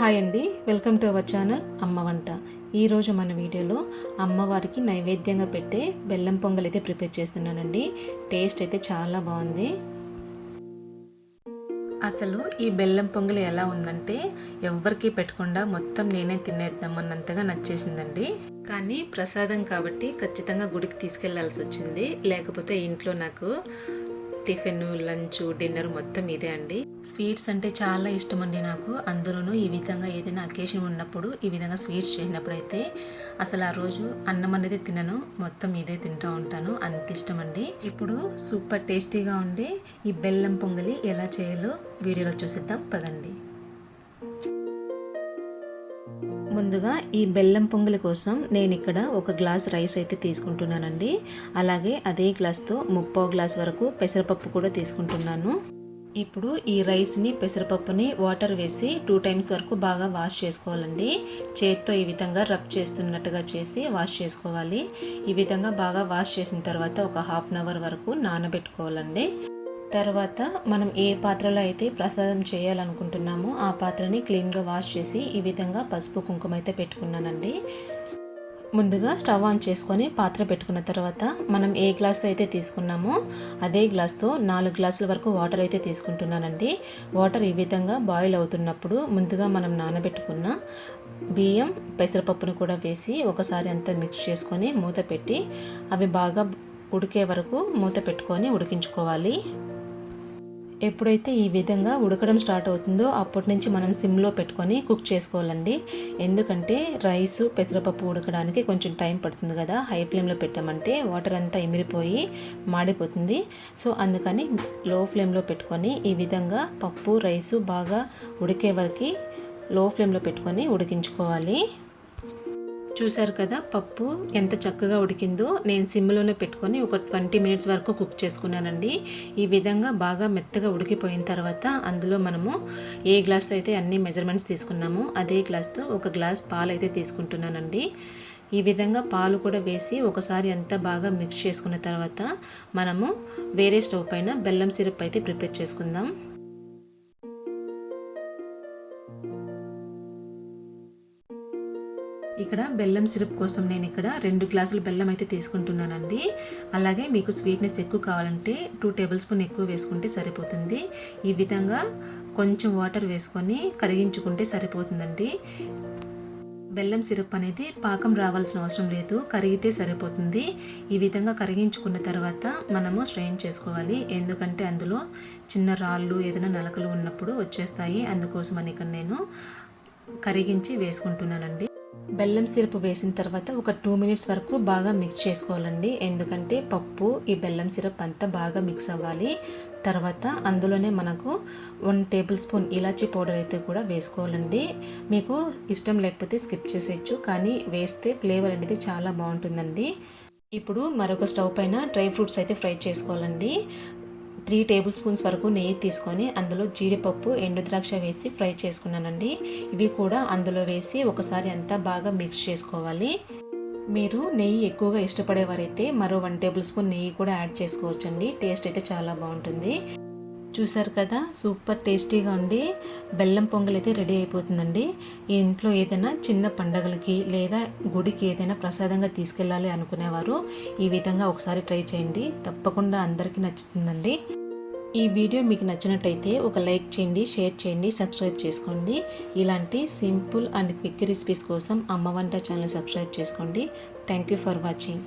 Hi అండి. Welcome to our channel అమ్మ వంట. ఈరోజు మన వీడియోలో అమ్మవారికి నైవేద్యంగా పెట్టే బెల్లం పొంగల్ అయితే ప్రిపేర్ చేస్తున్నానండి. టేస్ట్ అయితే చాలా బాగుంది. అసలు ఈ బెల్లం పొంగలి ఎలా ఉందంటే ఎవ్వరికి పెట్టకుండా మొత్తం నేనే తినేద్దామన్నంతగా నచ్చేసిందండి. కానీ ప్రసాదం కాబట్టి ఖచ్చితంగా గుడికి తీసుకెళ్ళాల్సి వచ్చింది. లేకపోతే ఇంట్లో నాకు టిఫిన్ లంచ్ డిన్నర్ మొత్తం ఇదే అండి. స్వీట్స్ అంటే చాలా ఇష్టం అండి నాకు. అందులోనూ ఈ విధంగా ఏదైనా అకేషన్ ఉన్నప్పుడు ఈ విధంగా స్వీట్స్ చేసినప్పుడు అయితే అసలు ఆ రోజు అన్నం అనేది తినను. మొత్తం ఇదే తింటూ ఉంటాను. అంత ఇష్టం అండి ఇప్పుడు సూపర్ టేస్టీగా ఉండే ఈ బెల్లం పొంగలి ఎలా చేయాలో వీడియోలో చూసిద్దాం. పదండి. ముందుగా ఈ బెల్లం పొంగలి కోసం నేను ఇక్కడ ఒక గ్లాస్ రైస్ అయితే తీసుకుంటున్నానండి. అలాగే అదే గ్లాస్తో ముప్పో గ్లాస్ వరకు పెసరపప్పు కూడా తీసుకుంటున్నాను. ఇప్పుడు ఈ రైస్ని పెసరపప్పుని వాటర్ వేసి టూ టైమ్స్ వరకు బాగా వాష్ చేసుకోవాలండి. చేత్తో ఈ విధంగా రబ్ చేస్తున్నట్టుగా చేసి వాష్ చేసుకోవాలి. ఈ విధంగా బాగా వాష్ చేసిన తర్వాత ఒక హాఫ్ అన్ అవర్ వరకు నానబెట్టుకోవాలండి. తర్వాత మనం ఏ పాత్రలో అయితే ప్రసాదం చేయాలనుకుంటున్నామో ఆ పాత్రని క్లీన్గా వాష్ చేసి ఈ విధంగా పసుపు కుంకుమ అయితే పెట్టుకున్నానండి. ముందుగా స్టవ్ ఆన్ చేసుకొని పాత్ర పెట్టుకున్న తర్వాత మనం ఏ గ్లాస్తో అయితే తీసుకున్నామో అదే గ్లాస్తో నాలుగు గ్లాసుల వరకు వాటర్ అయితే తీసుకుంటున్నానండి. వాటర్ ఈ విధంగా బాయిల్ అవుతున్నప్పుడు ముందుగా మనం నానబెట్టుకున్న బియ్యం పెసరపప్పును కూడా వేసి ఒకసారి అంతా మిక్స్ చేసుకొని మూత పెట్టి అవి బాగా ఉడికే వరకు మూత పెట్టుకొని ఉడికించుకోవాలి. ఎప్పుడైతే ఈ విధంగా ఉడకడం స్టార్ట్ అవుతుందో అప్పటి నుంచి మనం సిమ్లో పెట్టుకొని కుక్ చేసుకోవాలండి. ఎందుకంటే రైసు పెసరపప్పు ఉడకడానికి కొంచెం టైం పడుతుంది కదా. హై ఫ్లేమ్లో పెట్టామంటే వాటర్ అంతా ఇమిరిపోయి మాడిపోతుంది. సో అందుకని లో ఫ్లేమ్లో పెట్టుకొని ఈ విధంగా పప్పు రైసు బాగా ఉడికే వరకు లో ఫ్లేమ్లో పెట్టుకొని ఉడికించుకోవాలి. చూశారు కదా పప్పు ఎంత చక్కగా ఉడికిందో నేను సిమ్లోనే పెట్టుకొని ఒక ట్వంటీ మినిట్స్ వరకు కుక్ చేసుకున్నానండి. ఈ విధంగా బాగా మెత్తగా ఉడికిపోయిన తర్వాత అందులో మనము ఏ గ్లాస్ అయితే అన్ని మెజర్మెంట్స్ తీసుకున్నామో అదే గ్లాస్తో ఒక గ్లాస్ పాలు అయితే తీసుకుంటున్నానండి. ఈ విధంగా పాలు కూడా వేసి ఒకసారి అంతా బాగా మిక్స్ చేసుకున్న తర్వాత మనము వేరే స్టవ్ పైన బెల్లం సిరప్ అయితే ప్రిపేర్ చేసుకుందాం. ఇక్కడ బెల్లం సిరప్ కోసం నేను ఇక్కడ రెండు గ్లాసులు బెల్లం అయితే తీసుకుంటున్నానండి. అలాగే మీకు స్వీట్నెస్ ఎక్కువ కావాలంటే టూ టేబుల్ స్పూన్ ఎక్కువ వేసుకుంటే సరిపోతుంది. ఈ విధంగా కొంచెం వాటర్ వేసుకొని కరిగించుకుంటే సరిపోతుందండి. బెల్లం సిరప్ అనేది పాకం రావాల్సిన అవసరం లేదు కరిగితే సరిపోతుంది. ఈ విధంగా కరిగించుకున్న తర్వాత మనము స్ట్రెయిన్ చేసుకోవాలి. ఎందుకంటే అందులో చిన్న రాళ్ళు ఏదైనా నలకలు ఉన్నప్పుడు వచ్చేస్తాయి. అందుకోసమని ఇక్కడ నేను కరిగించి వేసుకుంటున్నానండి. బెల్లం సిరప్ వేసిన తర్వాత ఒక టూ మినిట్స్ వరకు బాగా మిక్స్ చేసుకోవాలండి. ఎందుకంటే పప్పు ఈ బెల్లం సిరప్ అంతా బాగా మిక్స్ అవ్వాలి. తర్వాత అందులోనే మనకు వన్ టేబుల్ స్పూన్ ఇలాచీ పౌడర్ అయితే కూడా వేసుకోవాలండి. మీకు ఇష్టం లేకపోతే స్కిప్ చేసేయచ్చు కానీ వేస్తే ఫ్లేవర్ అనేది చాలా బాగుంటుందండి. ఇప్పుడు మరొక స్టవ్ పైన డ్రై ఫ్రూట్స్ అయితే ఫ్రై చేసుకోవాలండి. త్రీ టేబుల్ స్పూన్స్ వరకు నెయ్యి తీసుకొని అందులో జీడిపప్పు ఎండు ద్రాక్ష వేసి ఫ్రై చేసుకున్నానండి. ఇవి కూడా అందులో వేసి ఒకసారి అంతా బాగా మిక్స్ చేసుకోవాలి. మీరు నెయ్యి ఎక్కువగా ఇష్టపడేవారైతే మరో వన్ టేబుల్ స్పూన్ నెయ్యి కూడా యాడ్ చేసుకోవచ్చండి. టేస్ట్ అయితే చాలా బాగుంటుంది. చూసారు కదా సూపర్ టేస్టీగా ఉండి బెల్లం పొంగల్ అయితే రెడీ అయిపోతుందండి. ఈ ఇంట్లో ఏదైనా చిన్న పండగలకి లేదా గుడికి ఏదైనా ప్రసాదంగా తీసుకెళ్ళాలి అనుకునేవారు ఈ విధంగా ఒకసారి ట్రై చేయండి. తప్పకుండా అందరికీ నచ్చుతుందండి. ఈ వీడియో మీకు నచ్చినట్టయితే ఒక లైక్ చేయండి షేర్ చేయండి సబ్స్క్రైబ్ చేసుకోండి. ఇలాంటి సింపుల్ అండ్ క్విక్ రెసిపీస్ కోసం అమ్మ వంట ఛానల్ సబ్స్క్రైబ్ చేసుకోండి. Thank you for watching.